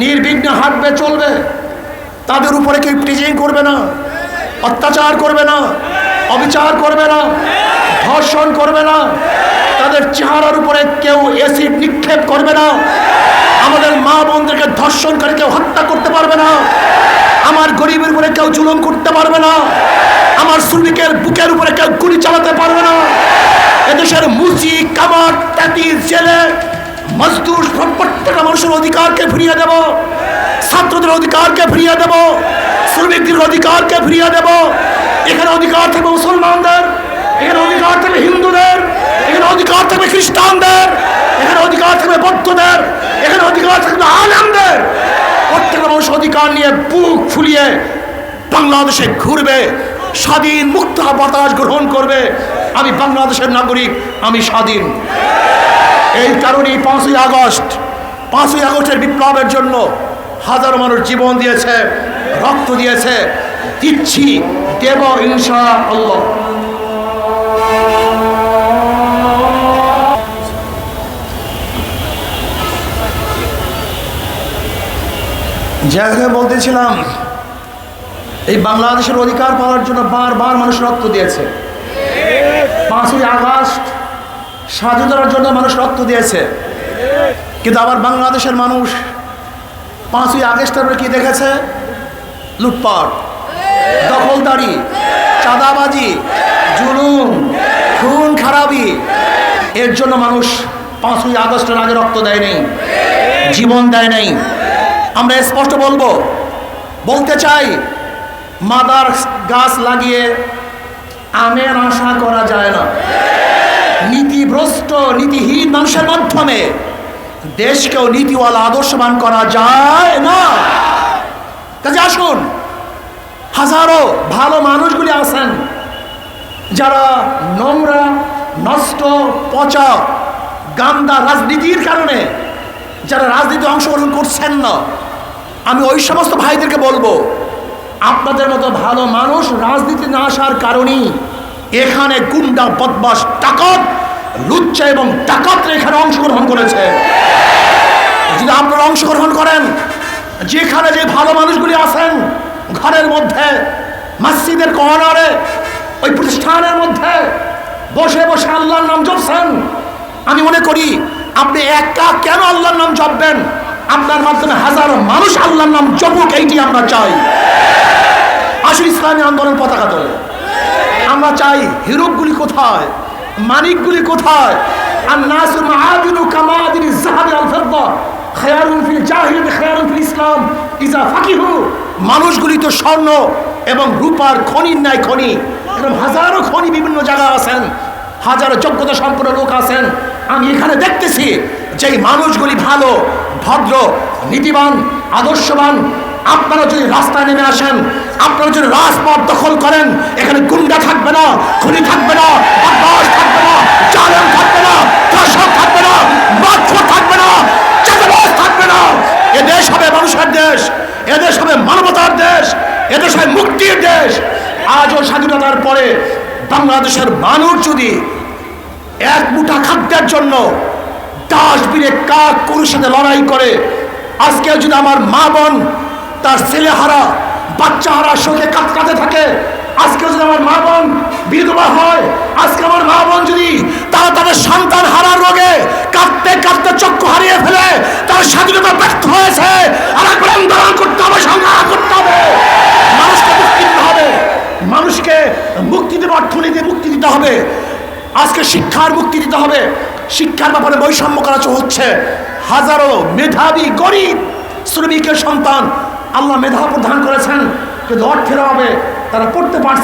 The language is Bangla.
নির্বিঘ্নে হাঁটবে, চলবে। তাদের উপরে কেউ টিজিং করবে না, অত্যাচার করবে না, অবিচার করবে না, ধর্ষণ করবে না। তাদের চেহারার উপরে কেউ অ্যাসিড নিক্ষেপ করবে না। আমাদের মা বোনদেরকে ধর্ষণ করে কেউ হত্যা করতে পারবে না। আমার গরিবের উপরে কেউ জুলুম করতে পারবে না। আমার শ্রমিকের বুকের উপরে কেউ গুলি চালাতে পারবে না। এদেশের মুচি কামার ট্যাটি জেলে মজদুর প্রত্যেকটা মানুষের অধিকারকে ফিরিয়ে দেব। ছাত্রদের অধিকারকে ফিরিয়ে দেব। শ্রমিকদের অধিকারকে ফিরিয়ে দেব। এখানে অধিকার থাকবে মুসলমানদের, এখানে অধিকার থাকবে হিন্দুদের, এখানে অধিকার থাকবে খ্রিস্টানদের, এখানে অধিকার থাকবে বৌদ্ধদের, এখানে অধিকার থাকবে আলেমদের। প্রত্যেকটা মানুষ অধিকার নিয়ে বুক ফুলিয়ে বাংলাদেশে ঘুরবে, স্বাধীন মুক্ত বাতাস গ্রহণ করবে। আমি বাংলাদেশের নাগরিক, আমি স্বাধীন। এই কারণেই পাঁচই আগস্ট, পাঁচই আগস্টের বিপ্লবের জন্য হাজারো মানুষ জীবন দিয়েছে, রক্ত দিয়েছে, দিচ্ছি, দেব ইনশা আল্লাহ বলতেছিলাম, এই বাংলাদেশের অধিকার পাওয়ার জন্য বারবার মানুষ রক্ত দিয়েছে। পাঁচই আগস্ট স্বাধীনতার জন্য মানুষ রক্ত দিয়েছে। কিন্তু আবার বাংলাদেশের মানুষ পাঁচই আগস্টের কি দেখেছে? লুটপাট, দখলদারি, চাঁদাবাজি, জুলুম, খুন, খারাপি, এর জন্য মানুষ পাঁচই আগস্টের আগে রক্ত দেয় নেই, জীবন দেয় নেই। আমরা স্পষ্ট বলব, বলতে চাই, মাদার গাছ লাগিয়ে আমের আশা করা যায় না। নীতিভ্রষ্ট নীতিহীন মানুষের মাধ্যমে দেশকেও নীতিওয়ালা আদর্শবান করা যায় না। কাজে আসুন, হাজারো ভালো মানুষগুলি আছেন যারা নোংরা, নষ্ট, পচা, গান্দা রাজনীতির কারণে যারা রাজনীতি অংশগ্রহণ করছেন না। আমি ওই সমস্ত ভাইদেরকে বলব, আপনাদের মতো ভালো মানুষ রাজনীতি না আসার কারণেই এখানে গুন্ডা বদমাস ডাকাত লুচ্চা এবং ডাকাতরা এখানে অংশগ্রহণ করেছে। যদি আপনারা অংশগ্রহণ করেন, যেখানে যে ভালো মানুষগুলি আছেন, ঘরের মধ্যে, মসজিদের কর্নারে, ওই প্রতিষ্ঠানের মধ্যে, বসে বসে আল্লাহর নাম জপছেন, আমি মনে করি আপনি একা কেন আল্লাহর নাম জপবেন? আপনার মাধ্যমে হাজারো মানুষ আল্লাহর নাম জপুক, এইটি আমরা চাই। আসুন ইসলামী আন্দোলন পতাকা তোলে। আমরা চাই হিরোপগুলি কোথায়? মানিকগুলি কোথায়? ইসলাম। ইজা মানুষগুলি তো স্বর্ণ এবং রূপার খনির ন্যায় খনি। এরকম হাজারো খনি বিভিন্ন জায়গা আছেন। হাজারো যোগ্যতা সম্পন্ন লোক আছেন। আমি এখানে দেখতেছি যে মানুষগুলি ভালো, ভদ্র, নীতিবান, আদর্শবান, আপনারা যদি রাস্তায় নেমে আসেন, আপনারা যদি রাজপথ দখল করেন, এখানে গুন্ডা থাকবে না, খুনি থাকবে না বদমাশ থাকবে না চালন থাকবে না দর্শক থাকবে না মাত্র থাকবে না চাঁদাবাজ থাকবে না এ দেশ হবে মানুষের দেশ এ দেশ হবে মানবতার দেশ এ দেশ হবে মুক্তির দেশ আজও স্বাধীনতার পরে বাংলাদেশের মানুষ যদি এক মুঠা খাদ্যের জন্য ডাস্টবিনে কাক কোন সাথে লড়াই করে আজকে যদি আমার মা বোন তার ছেলে হারা বাচ্চা হারা শোকে কাতকাতে থাকে আজকে যদি আমার মা বোন বিধবা হয়, আজকে আমার মা বোন যদি তারা তাদের সন্তান হারার রোগে কাঁদতে কাঁদতে চক্ষু হারিয়ে ফেলে তার স্বাধীনতা ব্যর্থ হয়েছে আর একবার আন্দোলন করতে হবে সংগ্রাম করতে হবে মানুষকে মুক্তি দিতে হবে মানুষকে দেবে অর্থনীতি মুক্তি দিতে হবে। আজকে শিক্ষার মুক্তি দিতে হবে। শিক্ষার ব্যাপারে বৈষম্য করা হচ্ছে। হাজারো মেধাবী, গরিব শ্রমিকের সন্তান আল্লাহ মেধা প্রধান করেছেন, কিন্তু অর্থের অভাবে তারা পড়তে পারছে